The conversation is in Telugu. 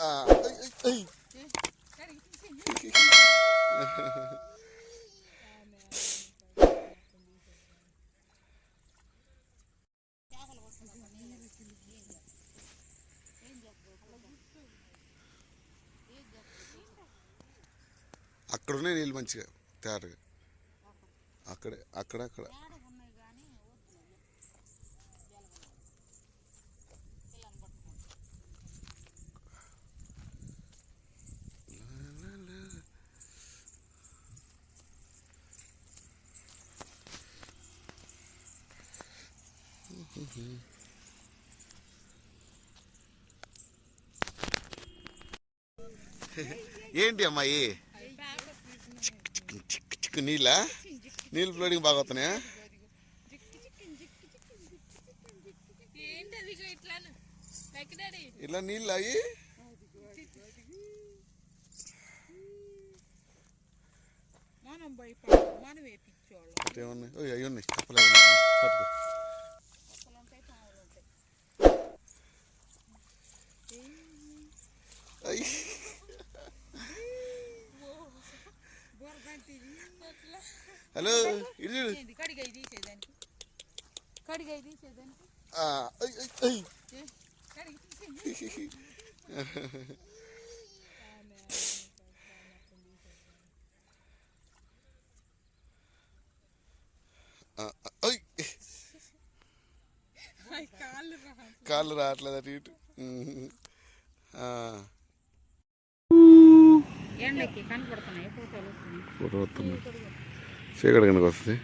అక్కడున్నాయి అక్కడ ఉన్నాయి నీళ్ళు మంచిగా తేరగా అక్కడే అక్కడ అక్కడ ఏంటి అమ్మాయి చిక్ చిక్ చిక్ చిక్ నీళ్ళ నీళ్ళు ఫ్లోటింగ్ బాగా వస్తున్నాయా లెక్కడాడి ఇలా నీళ్ళు అవి అవి ఉన్నాయి కప్పలే ఉన్నాయి. పట్టుకో. ఆ, ఐ. కాళ్ళు రా కాళ్ళు రావట్లేదు అటు ఇటు ఉహు. ఆ, ఎండకి కనపడుతున్నాయి ఫోటోలు వస్తున్నాయి ഫീ കിടക്കുന്ന കുറച്ച്